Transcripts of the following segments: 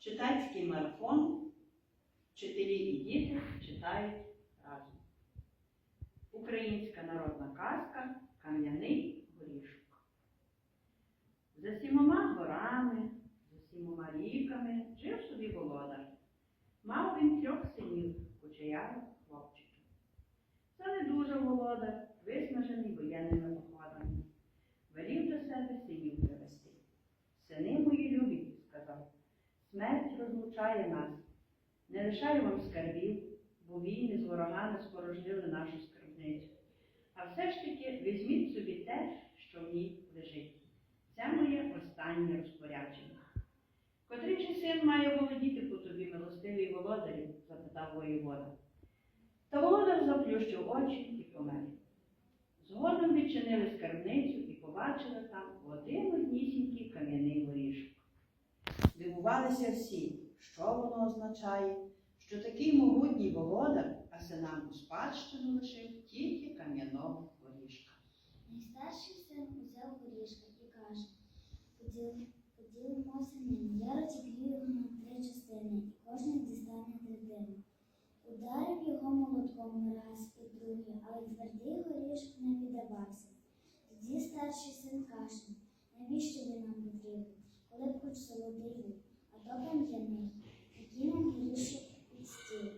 Читацький марафон. Вчителі і діти читають разом. Українська народна казка Кам'яний горішок. За сімома горами, за сімома ріками жив собі володар. Мав він трьох синів, кучерявих хлопчиків. Це не дуже володар, виснажений воєнними походами. Велів до себе синів привести. Сини смерть розлучає нас. Не лишаю вам скарбів, бо війни з ворогами спорожнили нашу скарбницю. А все ж таки візьміть собі те, що в ній лежить. Це моє останнє розпорядження. Котрий же син має володіти по тобі, милостивий володарю? запитав воєвода. Та володар заплющив очі і помер. Згодом відчинили скарбницю і побачили там один однісінький кам'яний горішок. Дивувалися всі, що воно означає, що такий могутній володар, а синам у спадщину лишив тільки кам'яного горішка. Найстарший син узяв горішка і каже, поділимося ним. Я розіб'ю його на три частини, і кожен дістане третину. Ударив його молотком раз і другий, але твердий горішок не піддавався. Тоді старший син каже, навіщо він нам потрібен, коли б хоч солодий був, а то кам'яний, який нам горішок під стіл.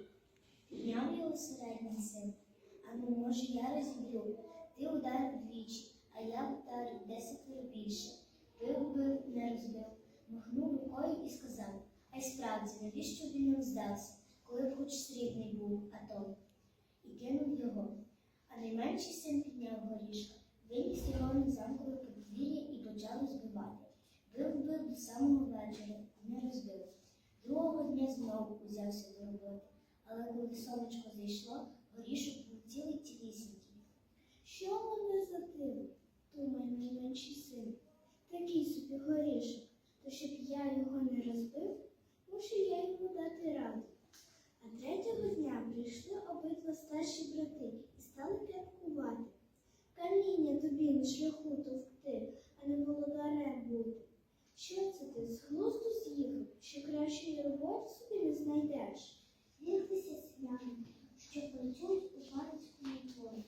Підняв його середній син, а ну може я розіб'ю. Ти ударив двічі, а я вдарив десятеро більше. Ти вбив, не розбив, махнув рукою і сказав, а й справді, навіщо він нам здався, коли б хоч срібний був, а то. І кинув його. А найменший син підняв горішка, виніс його на замкове подвір'я і почав розбивати. Бив бив до самого вечора, а не розбив. Другого дня знову узявся до роботи, але коли сонечко зайшло, горішок був цілий цілісінький. Що мене за диво? думає найменший син. Такий собі горішок, то щоб я його не розбив, мушу я йому дати раду. А третього дня прийшли обидва старші брати і стали п'яткувати. Каміння тобі на шляху товкти, а не володарем бути. Що це ти з глузду з'їхав, що кращої роботи собі не знайдеш? Віртеся селяни, що працюють у парицькому дворі.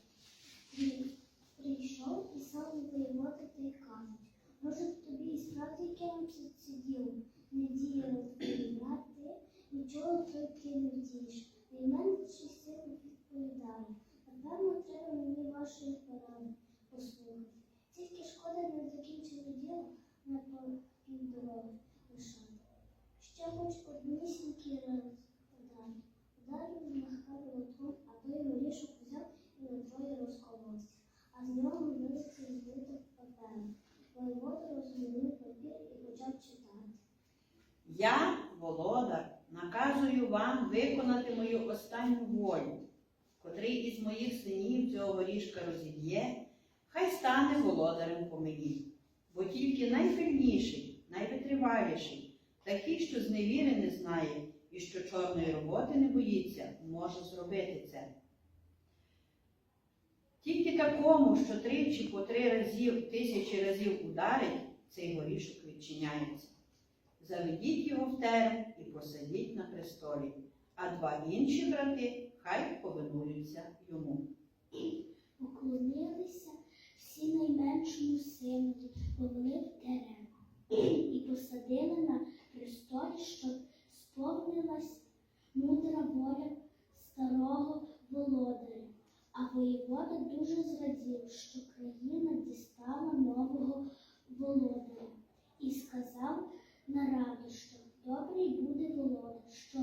Він прийшов і сам воєвода та й кажуть, може б тобі і справді кинути це діло, не діяли твої брати, нічого тільки не вдієш. Найменший син відповідає, напевно, треба мені вашої поради послухати. Тільки шкода не закінчили діло на півдороги лишати. Ще хоч однісінький раз ударив. Ударив махав молотком, а той горішок взяв і на двоє розколовся, а з нього вилетів збиток паперу. Воєвода розгорнув папір і почав читати. Я, володар, наказую вам виконати мою останню волю. Котрий із моїх синів цього горішка розіб'є, хай стане володарем по мені. Бо тільки найпильніший, найвитриваліший, такий, що зневіри не знає і що чорної роботи не боїться, може зробити це. Тільки такому, що тричі по три разів, тисячі разів ударить, цей горішок відчиняється. Заведіть його в терен і посадіть на престолі, а два інші брати хай повинуються йому. Поклонилися всі найменшому синові, повели в терен і посадили на той, що сповнилась мудра воля старого володаря, а воєвода дуже зрадів, що країна дістала нового володаря і сказав на раді, що добрий буде володар. що